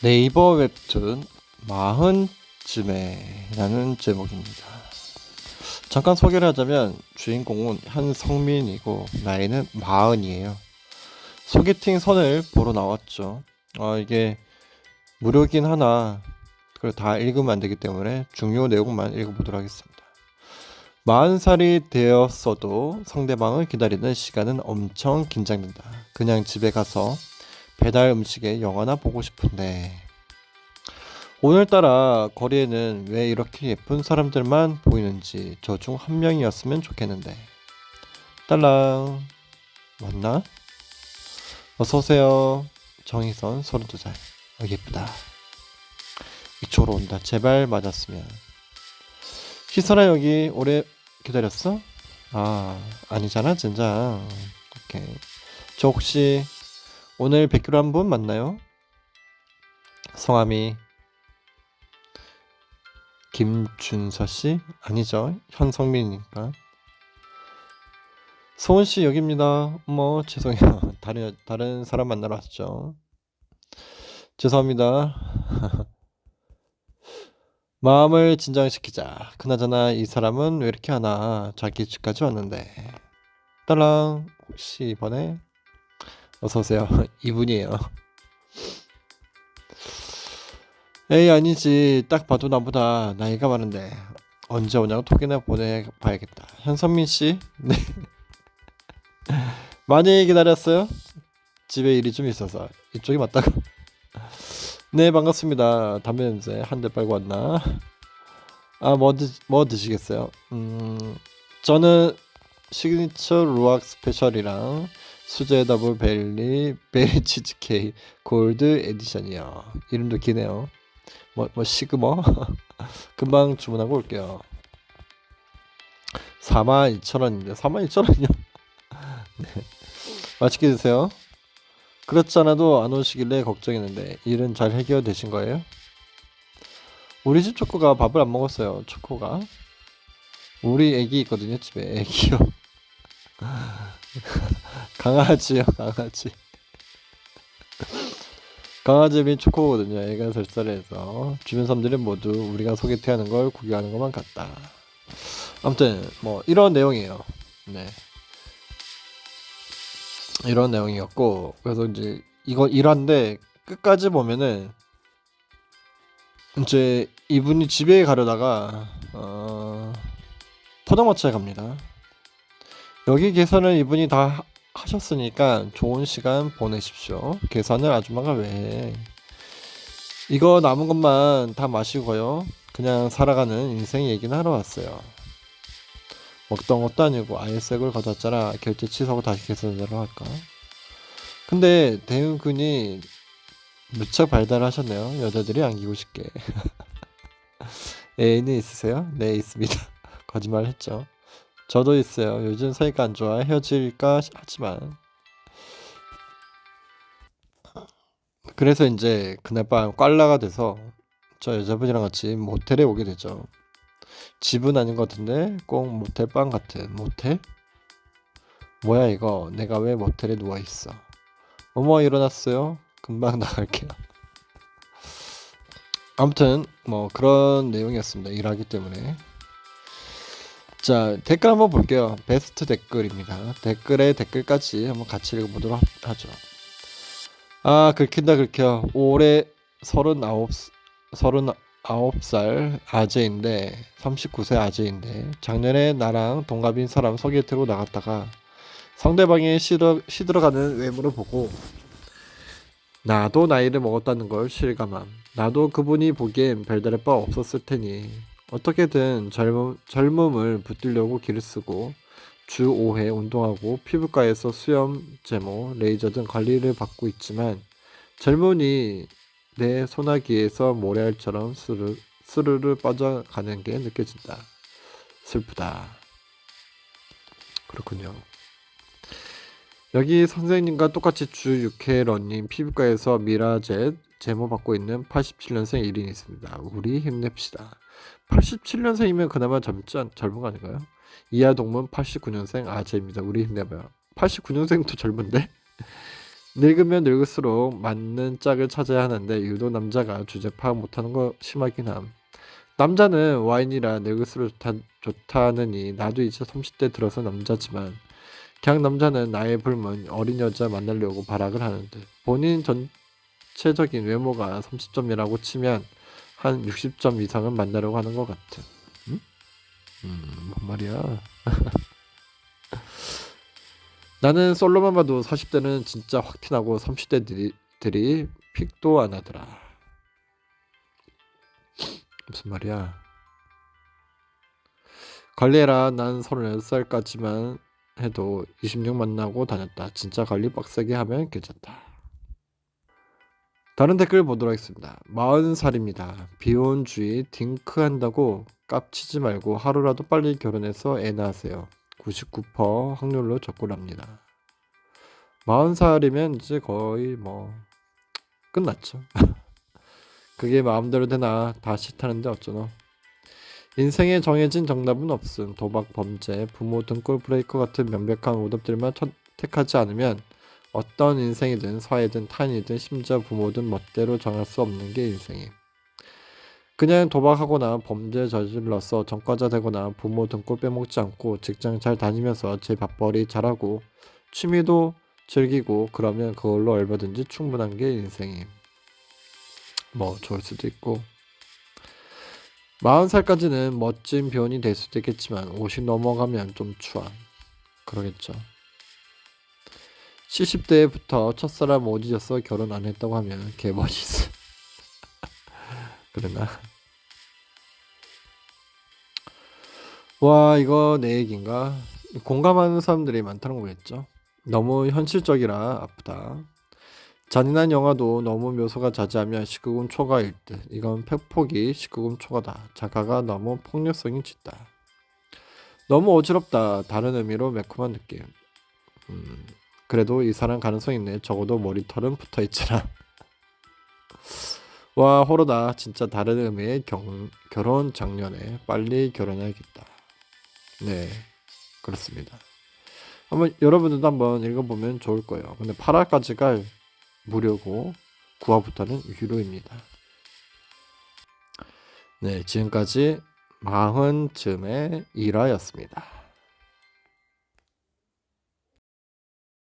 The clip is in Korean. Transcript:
네이버 웹툰 마흔쯤에라는 제목입니다. 잠깐 소개를 하자면 주인공은 한성민이고 나이는 마흔이에요. 소개팅 선을 보러 나왔죠. 아 이게 무료긴 하나 그걸 다 읽으면 안 되기 때문에 중요 내용만 읽어보도록 하겠습니다. 40살이 되었어도 상대방을 기다리는 시간은 엄청 긴장된다. 그냥 집에 가서 배달 음식에 영화나 보고 싶은데. 오늘따라 거리에는 왜 이렇게 예쁜 사람들만 보이는지 저 중 한 명이었으면 좋겠는데. 딸랑 맞나? 어서오세요. 정희선 32살. 어, 예쁘다. 이쪽으로 온다. 제발 맞았으면. 희선아 여기 오래 기다렸어? 아 아니잖아 진짜 오케이. 저 혹시 오늘 뵙기로 한 분 맞나요? 성함이 김준서 씨? 아니죠. 현성민이니까. 소은 씨 여기입니다. 어머 죄송해요. 다른 다른 사람 만나러 왔죠. 죄송합니다. 마음을 진정시키자. 그나저나 이 사람은 왜 이렇게 하나? 자기 집까지 왔는데. 딸랑 혹시 이번에 어서 오세요. 이분이에요. 에이 아니지. 딱 봐도 나보다 나이가 많은데 언제 오냐고 톡이나 보내봐야겠다. 현선민 씨. 네. 많이 기다렸어요? 집에 일이 좀 있어서 이쪽이 맞다고. 네 반갑습니다. 담배 냄새 한 대 빨고 왔나? 아뭐 뭐 드시겠어요? 음 저는 시그니처 루악 스페셜이랑 수제 더블 벨리 베리 치즈케이크 골드 에디션이요. 이름도 기네요. 뭐, 뭐 시그머? 금방 주문하고 올게요. 42,000원인데 42,000원이요? 네. 맛있게 드세요. 그렇지 않아도 안 오시길래 걱정했는데 일은 잘 해결되신 거예요? 우리 집 초코가 밥을 안 먹었어요. 초코가. 우리 애기 있거든요. 집에 애기요. 강아지요, 강아지. 강아지 및 초코거든요. 애가 설사해서 주변 사람들은 모두 우리가 소개팅하는 걸 구경하는 것만 같다. 아무튼 뭐 이런 내용이에요. 네. 이런 내용이었고 그래서 이제 이거 일화인데 끝까지 보면은 이제 이분이 집에 가려다가 어 포장마차에 갑니다. 여기 계산을 이분이 다 하셨으니까 좋은 시간 보내십시오. 계산을 아줌마가 왜 해? 이거 남은 것만 다 마시고요. 그냥 살아가는 인생 얘기는 하러 왔어요. 먹던 것도 아니고 아예 색을 가져왔잖아. 결제 취소하고 다시 계산하러 할까? 근데 대웅군이 무척 발달하셨네요. 여자들이 안기고 싶게. 애인은 있으세요? 네, 있습니다. 거짓말 했죠. 저도 있어요. 요즘 사이가 안 좋아. 헤어질까 하지만. 그래서 이제 그날 밤 꽐라가 돼서 저 여자분이랑 같이 모텔에 오게 되죠. 집은 아닌 것 같은데 꼭 모텔 방 같은 모텔? 뭐야 이거 내가 왜 모텔에 누워있어 어머 일어났어요 금방 나갈게요 아무튼 뭐 그런 내용이었습니다 일하기 때문에 자 댓글 한번 볼게요. 베스트 댓글입니다. 댓글에 댓글까지 한번 같이 읽어보도록 하죠. 아 긁힌다 긁혀. 올해 서른아홉 서른아홉 살 아재인데 39세 아재인데 작년에 나랑 동갑인 사람 소개팅으로 나갔다가 상대방이 시들어, 시들어가는 외모를 보고 나도 나이를 먹었다는 걸 실감함. 나도 그분이 보기엔 별다를 바 없었을 테니 어떻게든 젊음, 젊음을 붙들려고 기를 쓰고 주 5회 운동하고 피부과에서 수염, 제모, 레이저 등 관리를 받고 있지만 젊은이 내 소나기에서 모래알처럼 스르, 스르르 빠져가는 게 느껴진다. 슬프다. 그렇군요. 여기 선생님과 똑같이 주 6회 러닝 피부과에서 미라젯 제모 받고 있는 87년생 1인이 있습니다. 우리 힘냅시다. 87년생이면 그나마 젊지 않, 젊은 거 아닌가요? 이하 동문 89년생 아재입니다. 우리 힘내봐요. 89년생도 젊은데? 늙으면 늙을수록 맞는 짝을 찾아야 하는데 유독 남자가 주제 파악 못하는 거 심하긴 함. 남자는 와인이라 늙을수록 좋다, 좋다느니 나도 이제 30대 들어서 남자지만 그냥 남자는 나의 불문 어린 여자 만나려고 발악을 하는데 본인 전 체적인 외모가 30점이라고 치면 한 60점 이상은 만나려고 하는 것 같아. 음? 음, 뭔 말이야? 나는 솔로만 봐도 40대는 진짜 확 티나고 30대들이 들이 픽도 안 하더라. 무슨 말이야? 관리해라. 난 36살까지만 해도 26 만나고 다녔다. 진짜 관리 빡세게 하면 괜찮다. 다른 댓글 보도록 하겠습니다. 40살입니다. 비혼주의 딩크 한다고 깝치지 말고 하루라도 빨리 결혼해서 애 낳으세요. 99% 확률로 접근합니다. 40살이면 이제 거의 뭐 끝났죠. 그게 마음대로 되나 다 싫다는데 어쩌노. 인생에 정해진 정답은 없음. 도박, 범죄, 부모 등골 브레이커 같은 명백한 오답들만 선택하지 않으면 어떤 인생이든 사회든 타인이든 심지어 부모든 멋대로 정할 수 없는 게 인생임. 그냥 도박하거나 범죄 저질러서 전과자 되거나 부모 등골 빼먹지 않고 직장 잘 다니면서 제 밥벌이 잘하고 취미도 즐기고 그러면 그걸로 얼마든지 충분한 게 인생임. 뭐 좋을 수도 있고 40살까지는 멋진 변이 될 수도 있겠지만 50 넘어가면 좀 추한 그러겠죠. 70대부터 첫사람 못 잊었어 결혼 안 했다고 하면 개멋있어. 그러나 와 이거 내 얘기인가? 공감하는 사람들이 많다는 거겠죠. 너무 현실적이라 아프다. 잔인한 영화도 너무 묘소가 자제하면 19금 초과일 듯. 이건 팩폭이 19금 초과다. 작가가 너무 폭력성이 짙다. 너무 어지럽다. 다른 의미로 매콤한 느낌. 음, 그래도 이 사람 가능성 있네. 적어도 머리털은 붙어 있잖아. 와 호러다. 진짜 다른 의미의 경, 결혼 작년에 빨리 결혼해야겠다. 네, 그렇습니다. 한번 여러분들도 한번 읽어보면 좋을 거예요. 근데 8화까지가 무료고 9화부터는 유료입니다. 네, 지금까지 마흔 쯤의 일화였습니다.